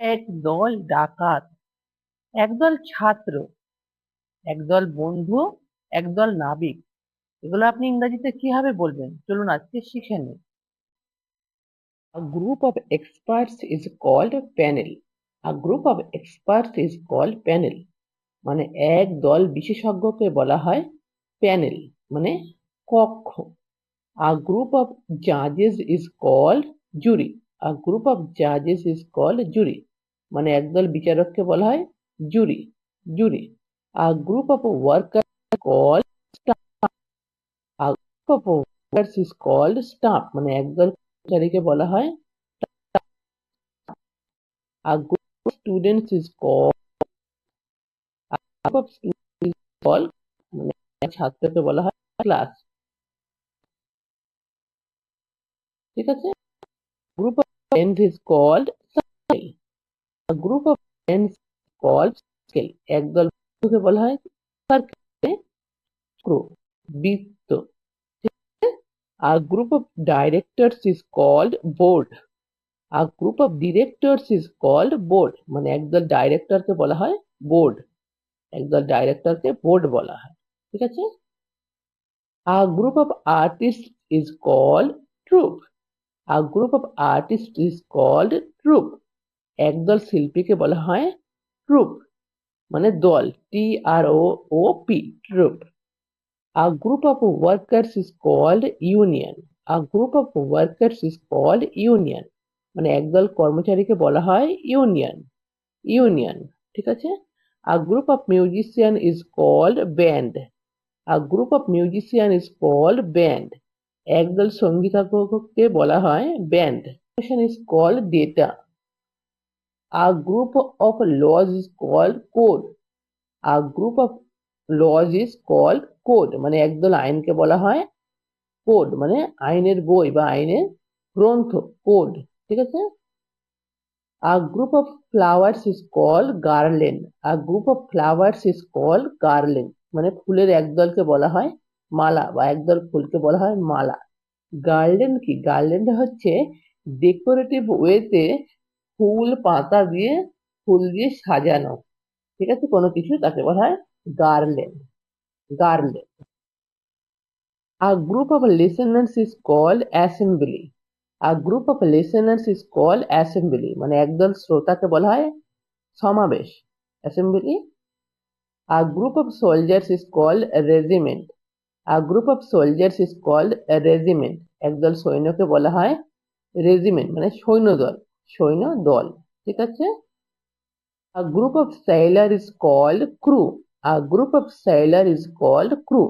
একদল ডাকাত একদল ছাত্র একদল বন্ধু একদল নাবিক এগুলো আপনি ইংরেজিতে কীভাবে বলবেন চলুন আজকে শিখে নিই A group of experts is called a panel. A group of experts is called panel. মানে এক দল বিশেষজ্ঞকে বলা হয় প্যানেল মানে কক্ষ A group of judges is called jury. A group of judges is called jury. মানে একদল বিচারককে বলা হয় jury jury A group of workers is called staff. A group of workers is called staff. মানে একদল কর্মচারীকে বলা হয় A group of students is called a group of students is called মানে এক ছাত্রকে বলা হয় ক্লাস ঠিক আছে group of friends is called circle Group of friends called circle একদল বন্ধুকে বলা হয় সার্কেল ক্রো বৃত্ত A group of directors is called board. A group of directors is called board. মানে একদল ডাইরেক্টরকে বলা হয় বোর্ড একদল ডাইরেক্টরকে বোর্ড বলা হয় ঠিক আছে A group of artists is called troupe. A group of artists is called troupe. একদল শিল্পীকে বলা হয় ট্রুপ মানে দল T R O O P troop A group of workers is called union. A group of workers is called union. মানে একদল কর্মচারীকে বলা হয় ইউনিয়ন ইউনিয়ন ঠিক আছে A group of musician is called band. A group of musician is called band. একদল সঙ্গীতজ্ঞকে বলা হয় band is called data. A group of laws is called code. A group of laws is called code. মানে একদল আইনকে বলা হয় code মানে আইনের বই বা আইনের গ্রন্থ কোড ঠিক আছে A group of flowers is called garland. A group of flowers is called garland. মানে ফুলের একদলকে বলা হয় মালা বা একদল ফুলকে বলা হয় মালা গার্ল্যান্ড কি গার্ল্যান্ড হচ্ছে ডেকোরেটিভ ওয়েতে ফুল পাতা দিয়ে ফুল দিয়ে সাজানো ঠিক আছে কোনো কিছু তাকে বলা হয় garland garland A group of listeners is called assembly. A group of listeners is called assembly. মানে একদল শ্রোতাকে বলা হয় সমাবেশ assembly. A group of soldiers is called a regiment. A group of soldiers is called a regiment. একদল সৈন্যকে বলা হয় regiment মানে সৈন্যদল সৈন্য দল, ঠিক আছে? A group of sailor is called crew a group of sailor is called crew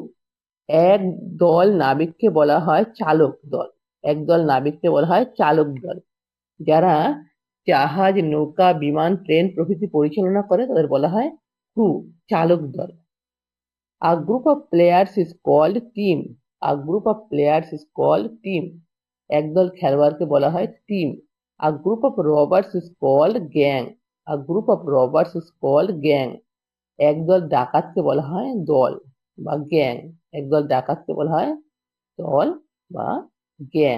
এক দল নাবিককে বলা হয় চালক দল। এক দল নাবিককে বলা হয় চালক দল। যারা জাহাজ, নৌকা, বিমান, ট্রেন প্রভৃতি পরিচালনা করে, তাদের বলা হয় ক্রু চালক দল। A group of players is called team a group of players is called team একদল খেলোয়াড়কে বলা হয় team A group of robbers is called gang. A group of robbers is called gang. একদল ডাকাতকে বলা হয় দল বা গ্যাং একদল ডাকাতকে বলা হয় দল বা গ্যাং